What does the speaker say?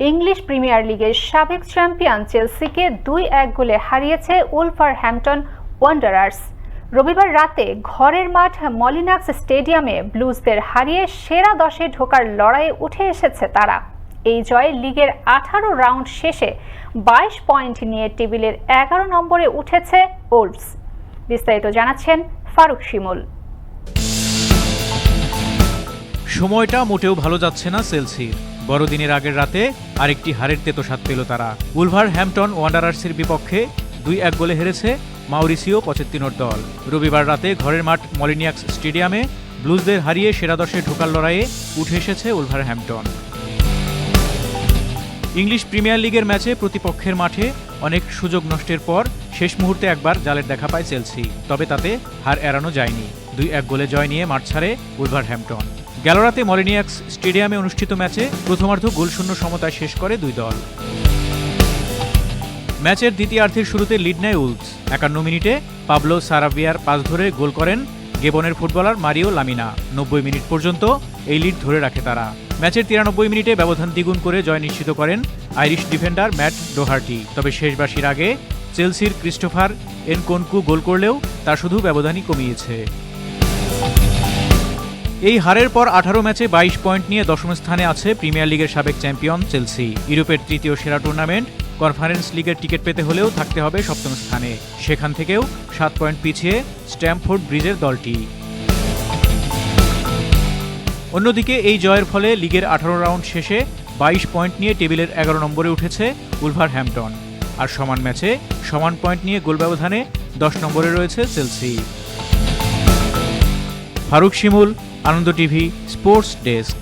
English premier লিগের সাবেক champion চেলসিকে দুই এক গোলে হারিয়েছে উলফার হ্যাম্পটন ওয়ান্ডারার্স। রবিবার রাতে ঘরের মাঠ মলিনাক্স স্টেডিয়ামে ব্লুজদের হারিয়ে সেরা দশে ঢোকার লড়াইয়ে উঠে এসেছে তারা। এই জয়ে লিগের আঠারো রাউন্ড শেষে বাইশ পয়েন্ট নিয়ে টেবিলের এগারো নম্বরে উঠেছে ওলভস বিস্তারিত জানাচ্ছেন ফারুক শিমুল। সময়টা মোটেও ভালো যাচ্ছে না সেলসির বড়দিনের আগের রাতে আরেকটি হারের তেতো স্বাদ পেল তারা। উলভার হ্যাম্পটন ওয়ান্ডারার্সের বিপক্ষে দুই এক গোলে হেরেছে মাউরিসিও পচেত্তিনোর দল। রবিবার রাতে ঘরের মাঠ মলিনিয়াক্স স্টেডিয়ামে ব্লুজদের হারিয়ে সেরা দশে ঢোকার লড়াইয়ে উঠে এসেছে উলভার হ্যাম্পটন ইংলিশ প্রিমিয়ার লিগের ম্যাচে প্রতিপক্ষের মাঠে অনেক সুযোগ নষ্টের পর শেষ মুহূর্তে একবার জালের দেখা পায় চেলসি, তবে তাতে হার এড়ানো যায়নি। দুই এক গোলে জয় নিয়ে মাঠ ছাড়ে উলভার হ্যাম্পটন গেল রাতে মলিনিয়াক্স স্টেডিয়ামে অনুষ্ঠিত ম্যাচে প্রথমার্ধ গোলশূন্য সমতায় শেষ করে দুই দল। ম্যাচের দ্বিতীয়ার্ধের শুরুতে লিড নেয় উলস। একান্ন মিনিটে পাবলো সারাভিয়ার পাস ধরে গোল করেন গেবনের ফুটবলার মারিও লামিনা। নব্বই মিনিট পর্যন্ত এই লিড ধরে রাখে তারা। ম্যাচের তিরানব্বই মিনিটে ব্যবধান দ্বিগুণ করে জয় নিশ্চিত করেন আইরিশ ডিফেন্ডার ম্যাট ডোহার্টি। তবে শেষ বাসির আগে চেলসির ক্রিস্টোফার এনকোনকু গোল করলেও তা শুধু ব্যবধানই কমিয়েছে। এই হারের পর আঠারো ম্যাচে বাইশ পয়েন্ট নিয়ে দশম স্থানে আছে প্রিমিয়ার লিগের সাবেক চ্যাম্পিয়ন চেলসি। ইউরোপের তৃতীয় সেরা টুর্নামেন্ট, কনফারেন্স লিগের টিকিট পেতে হলেও থাকতে হবে সপ্তম স্থানে। সেখান থেকেও সাত পয়েন্ট পিছিয়ে স্ট্যামফোর্ড ব্রিজের দলটি। অন্যদিকে এই জয়ের ফলে লিগের আঠারো রাউন্ড শেষে বাইশ পয়েন্ট নিয়ে টেবিলের এগারো নম্বরে উঠেছে উলভার হ্যাম্পটন আর সমান ম্যাচে সমান পয়েন্ট নিয়ে গোল ব্যবধানে দশ নম্বরে রয়েছে Chelsea. Faruk Shimul Ananda TV sports desk.